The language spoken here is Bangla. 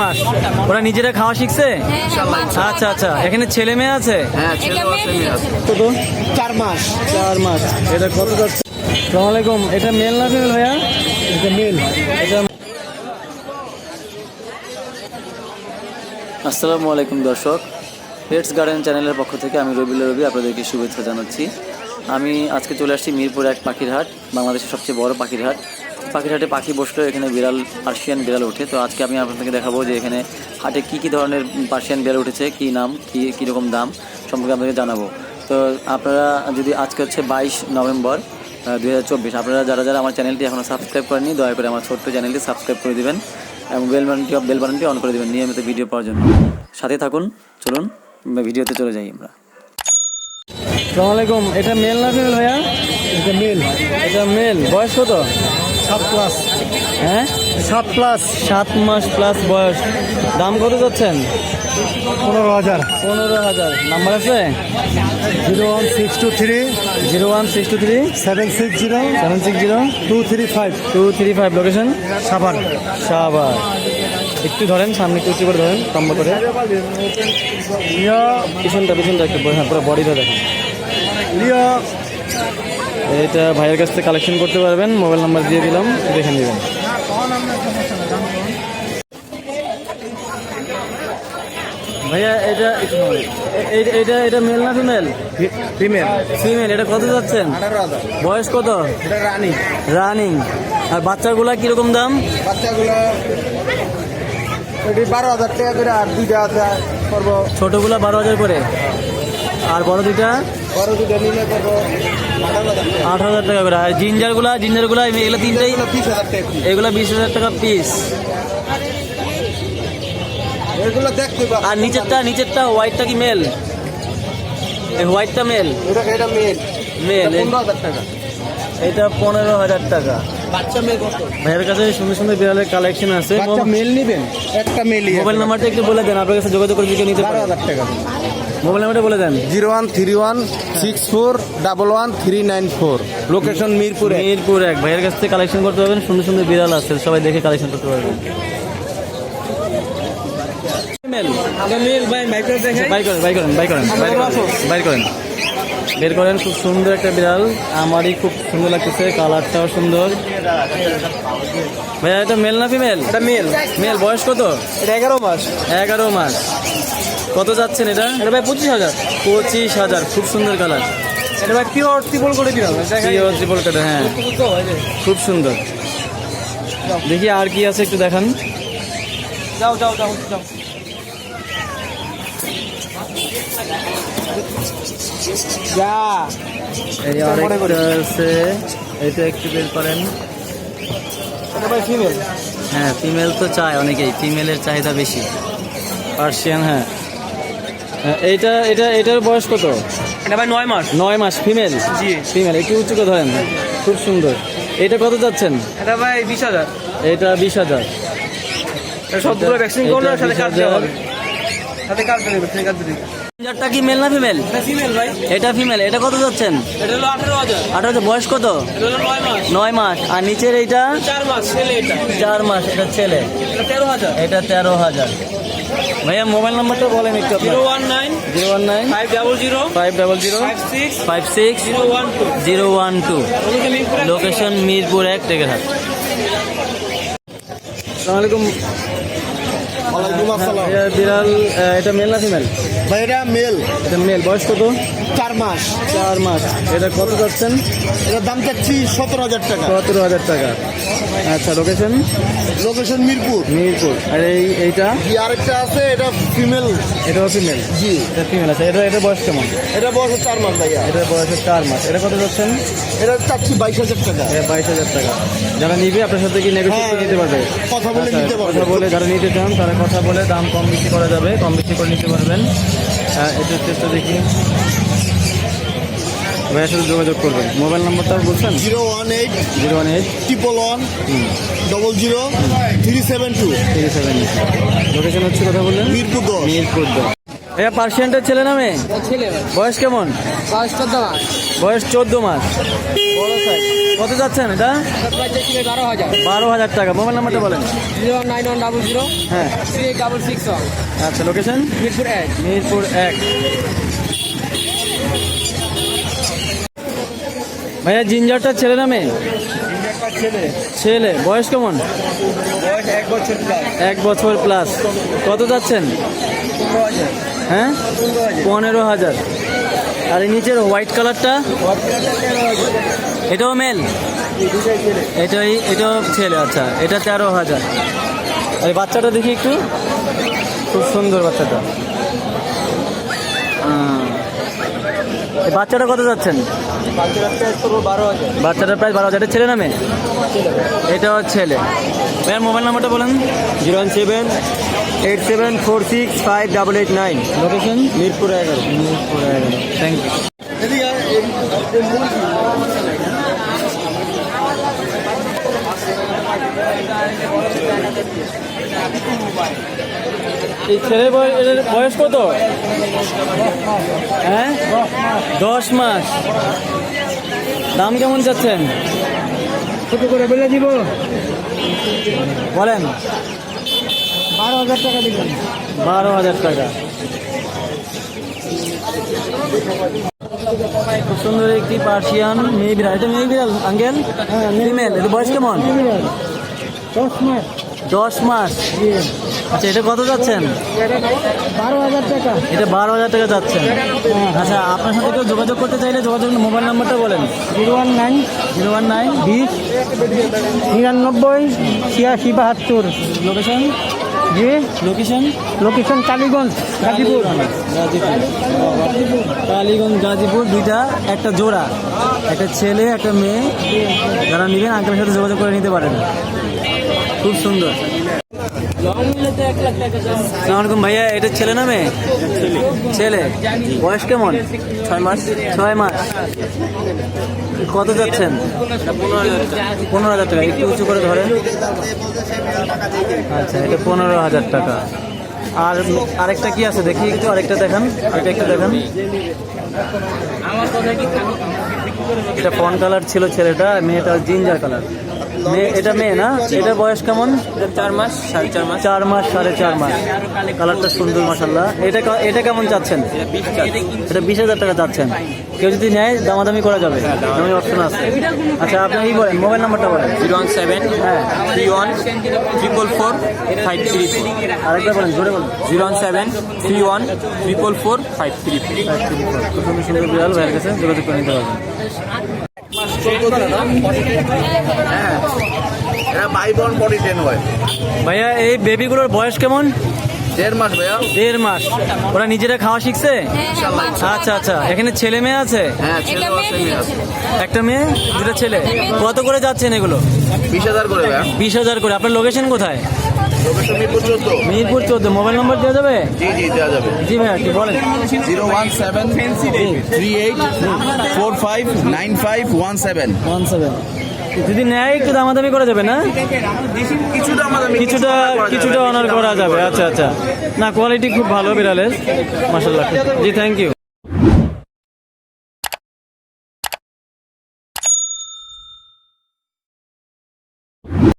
মাস। ওরা নিজেরা খাওয়া শিখছে? আচ্ছা আচ্ছা। এখানে ছেলে মেয়ে আছে? হ্যাঁ ছেলে আছে মেয়ে আছে। কত? চার মাস। চার মাস। এটা কত যাচ্ছে? সালাম আলাইকুম। এটা মেল না ফিমেল ভাইয়া? এটা মেল। এটা আসসালামু আলাইকুম দর্শক। পেটস গার্ডেন চ্যানেলের পক্ষ থেকে আমি রবিল রবি আপনাদেরকে শুভেচ্ছা জানাচ্ছি। আমি আজকে চলে আসছি মিরপুর এক পাখির হাট বাংলাদেশের সবচেয়ে বড় পাখির হাট পাখির হাটে পাখি বসলেও এখানে বিড়াল, পার্সিয়ান বিড়াল ওঠে। তো আজকে আমি আপনাদেরকে দেখাবো যে এখানে হাটে কী কী ধরনের পার্সিয়ান বিড়াল উঠেছে, কী নাম, কী, কীরকম দাম সম্পর্কে আপনাদেরকে জানাব। তো আপনারা যদি আজকে হচ্ছে বাইশ নভেম্বর দু হাজার চব্বিশ, আপনারা যারা যারা আমার চ্যানেলটি এখনও সাবস্ক্রাইব করেননি, দয়া করে আমার ছোট্ট চ্যানেলটি সাবস্ক্রাইব করে দেবেন এবং বেল বাটনটি বেল বাটনটি অন করে দেবেন নিয়মিত ভিডিও পাওয়ার জন্য। সাথে থাকুন, চলুন ভিডিওতে চলে যাই আমরা। সালাম আলাইকুম এটা মেল না ভাইয়া? এটা মেল। এটা মেল। বয়স কত? সাত প্লাস হ্যাঁ? সাত প্লাস সাত মাস প্লাস বয়স। দাম কত যাচ্ছেন? পনেরো হাজার। পনেরো হাজার। নাম্বার আছে? Zero one six two three. Zero one six two three. Seven six zero. Seven six zero. Two three five. Two three five location সাবান শাহবাগ একটু ধরেন সামনে একটু উঁচু করে ধরেন লম্বা করে। পিছনটা পিছনটা একটু হ্যাঁ পুরো বডিটা দেখেন। এটা ভাইয়ের কাছ থেকে কালেকশন করতে পারবেন মোবাইল নাম্বার দিয়ে দিলাম দেখে নেবেন। ভাইয়া এটা এটা এটা মেল না ফিমেল ফিমেল ফিমেল এটা কত যাচ্ছেন? বয়স কত? এটা রানি রানিং আর বাচ্চাগুলা কীরকম দাম? বাচ্চাগুলো এটি বারো হাজার টাকা করে আর দুইটা আছে করব ছোটগুলা বারো হাজার করে। আর বড় দুইটা? আঠারো হাজার টাকা করে। আর জিঞ্জারগুলা জিঞ্জারগুলা এগুলো তিনটাই? এগুলো বিশ হাজার টাকা পিস এগুলো দেখতে আর নিচেরটা নিচেরটা হোয়াইটটা কি মেল এই হোয়াইটটা মেল এটা এটা মেল মেল টাকা। এটা পনেরো হাজার টাকা। ভাইয়ের কাছে সুন্দর সুন্দর বিড়ালের কালেকশন আছে। মেল নিবেন? একটা মেলই মোবাইল নাম্বারটা একটু বলে দেন আপনার কাছে যোগাযোগ করে নিতে বারো পারে হাজার টাকা। মোবাইল নাম্বারটা বলে দেন। Zero one three one six four double one three nine four. Location মিরপুরে। মিরপুর এক। ভাইয়ের কাছ থেকে কালেকশন করতে পারবেন সুন্দর সুন্দর বিড়াল আছে সবাই দেখে কালেকশন করতে পারবেন। মেল মিল ভাই বাই করেন বাই করেন বাই করেন বাই করেন বের করেন খুব সুন্দর একটা বিড়াল আমারই খুব সুন্দর লাগতেছে কালারটাও সুন্দর। ভাইয়া এটা মেল না ফিমেল এটা মেল মেল বয়স কত? এটা এগারো মাস। এগারো মাস। কত যাচ্ছেন এটা? এটা ভাই পঁচিশ হাজার। পঁচিশ হাজার খুব সুন্দর কালার। এটা ভাই পিওর ত্রিপল করে দিলাম। ট্রিপল কাটার হ্যাঁ। খুব সুন্দর দেখি আর কি আছে একটু দেখান। যাও যাও যাও যাও। যা। এই আরেকটা আছে এটা একটু বের করেন। এটা ভাই ফিমেল হ্যাঁ ফিমেল তো চায় অনেকেই ফিমেলের চাহিদা বেশি। পার্সিয়ান হ্যাঁ। হ্যাঁ, এইটা এটা এটার বয়স কত? এটা ভাই নয় মাস। নয় মাস ফিমেল জি। ফিমেল একটু উঁচু করে ধরেন। খুব সুন্দর। এটা কত যাচ্ছেন? এটা ভাই বিশ হাজার। এটা বিশ হাজার। সবগুলো ভ্যাকসিন এটা সাথে কাজ দেওয়া হবে। সাথে কাজ দেবে সাথে কাজ দেবে কি মেল না ফিমেল এটা ফিমেল ভাই। এটা ফিমেল এটা কত যাচ্ছেন? এটা হলো আঠারো হাজার। আঠারো হাজার বয়স কত? এটা হলো মাস। আর নিচের এইটা? চার মাস ছেলে এটা। চার মাস এটা ছেলে। এটা তেরো হাজার। এটা তেরো হাজার। ভাইয়া মোবাইল নাম্বারটা বলেন একটু zero one nine zero one nine five double zero five double zero five six five six zero one two zero one two. Location Mirpur এক টেকেরহাট আসসালামাইকুম ওয়ালাইকুম আসসালাম এটা বিড়াল এটা মেল না ফিমেল ভাই এটা মেল। এটা মেল। বয়স কত? চার মাস। চার মাস। এটা কত যাচ্ছেন এটার দাম চাচ্ছি সতেরো হাজার টাকা। সতেরো হাজার টাকা। আচ্ছা লোকেশন লোকেশন মিরপুর। মিরপুর। আর এই এইটা? আরেকটা আছে এটা ফিমেল এটাও ফিমেল জি। এটা ফিমেল আছে। এটা এটা বয়স কেমন? এটা বয়স চার মাস ভাইয়া। এটা বয়স চার মাস। এটা কত যাচ্ছেন এটা চাচ্ছি বাইশ হাজার টাকা। এটা বাইশ হাজার টাকা। যারা নিবে আপনার সাথে কি নেগোসিয়েট হ্যাঁ, নিতে পারবে? কথা বলে আচ্ছা, নিতে পারবে। কথা বলে যারা নিতে চান তারা কথা বলে দাম কম বেশি করা যাবে কম বেশি করে নিতে পারবেন। এটার চেষ্টা দেখি। ভাইয়ের সাথে যোগাযোগ করবেন। মোবাইল নাম্বারটা বলছেন? Zero one eight zero one eight. Triple one double zero three seven two. Three seven location হচ্ছে কথা বললেন? মিরপুর দশ। মিরপুর দশ। ভাইয়া পার্সিয়ানটার ছেলে নামে ছেলে। বয়স কেমন? বয়স চোদ্দ মাস। বয়স চোদ্দ মাস। বড় সাইজ কত যাচ্ছেন এটা? বারো হাজার বারো হাজার টাকা। মোবাইল নাম্বারটা বলেন। Zero nine one double zero. হ্যাঁ। থ্রি ডাবল সিক্স আচ্ছা লোকেশন? মিরপুর এক। মিরপুর এক। ভাইয়া জিঞ্জারটা ছেলে না মেয়ে? ছেলে। বয়স কেমন? এক বছর প্লাস কত যাচ্ছেন? হ্যাঁ? পনেরো হাজার। পনেরো হাজার। আর এই নিচের হোয়াইট কালারটা? এটাও মেল এটাই এটাও ছেলে আচ্ছা। এটা তেরো হাজার। আর এই বাচ্চাটা দেখি একটু। খুব সুন্দর বাচ্চাটা। বাচ্চাটা কত যাচ্ছেন? বাচ্চাটা প্রায় বারো হাজার। এটা ছেলে নামে এটাও ছেলে। ভাইয়ার মোবাইল নাম্বারটা বলেন। Zero one seven eight seven four six five double eight nine. Location Mirpur এগারো। মিরপুর এগারো। থ্যাংক ইউ এই ছেলের বয়স কত? হ্যাঁ? দশ মাস। দাম কেমন চাচ্ছেন? ছোট করে বলে দিব? বলেন। বারো হাজার টাকা দিবেন। বারো হাজার টাকা। খুব সুন্দর একটি পার্সিয়ান মেয়ে বিড়াল। এটা মেয়ে বিড়াল আঙ্কেল? ফিমেল এটা বয়স কেমন? দশ মাস। দশ মাস? আচ্ছা এটা কত যাচ্ছেন? বারো হাজার টাকা। এটা বারো হাজার টাকা যাচ্ছেন আচ্ছা আপনার সাথে কেউ যোগাযোগ করতে চাইলে যোগাযোগ মোবাইল নাম্বারটা বলেন। Zero one nine. Zero one nine. বিশ। নিরানব্বই। ছিয়াশি বাহাত্তর। লোকেশন? জি। লোকেশন? লোকেশন কালীগঞ্জ গাজীপুর। গাজীপুর। কালীগঞ্জ গাজীপুর দুইটা একটা জোড়া। একটা ছেলে একটা মেয়ে। যারা নেবেন আঙ্কেলের সাথে যোগাযোগ করে নিতে পারেন। খুব সুন্দর। সালামালাইকুম ভাইয়া, এটা ছেলে না মেয়ে? ছেলে। বয়স কেমন? ছয় মাস। ছয় মাস। কত যাচ্ছেন? পনেরো হাজার টাকা। একটু উঁচু করে ধরেন। আচ্ছা এটা পনেরো হাজার টাকা। আর আরেকটা কি আছে? দেখি একটু, আরেকটা দেখান। আরেকটা একটু দেখান। এটা ফন কালার ছিল ছেলেটা, মেয়েটা জিঞ্জার কালার। মেয়ে এটা মেয়ে না? এটা বয়স কেমন? চার মাস সাড়ে চার মাস। চার মাস সাড়ে চার মাস। কালারটা সুন্দর মাসাল্লাহ এটা এটা কেমন চাচ্ছেন? এটা বিশ হাজার টাকা চাচ্ছেন। কেউ যদি নেয় দামাদামি করা যাবে। দামি অপশন আছে। আচ্ছা আপনি এই বলেন মোবাইল নাম্বারটা বলেন। জিরো ওয়ান সেভেন হ্যাঁ। Three one triple four five three four. আরেকবার বলেন জোরে বলেন। Zero one seven three one triple four five three four. খুব সুন্দর সুন্দর বিড়াল ভাইয়ের কাছে যোগাযোগ করে নিতে পারবেন। এরা বাইবন বডি টেন হয়। ভাইয়া এই বেবিগুলোর বয়স কেমন? দেড় মাস ভাইয়া। দেড় মাস। ওরা নিজেরা খাওয়া শিখছে? আচ্ছা আচ্ছা। এখানে ছেলে মেয়ে আছে? হ্যাঁ একটা মেয়ে দুটো ছেলে। কত করে যাচ্ছেন এগুলো? বিশ হাজার করে বিশ হাজার করে। আপনার লোকেশন কোথায়? মিরপুর চোদ্দ। মোবাইল নম্বর দেওয়া যাবে? জি জি দেওয়া যাবে। জি ভাইয়া কি বলেন। Zero one seven three eight four five nine five one seven one seven যদি নেয়, একটু দামাদামি করা যাবে না? কিছুটা কিছুটা অনার করা যাবে। আচ্ছা আচ্ছা। না কোয়ালিটি খুব ভালো বিড়ালের মাসাল্লাহ জি থ্যাংক ইউ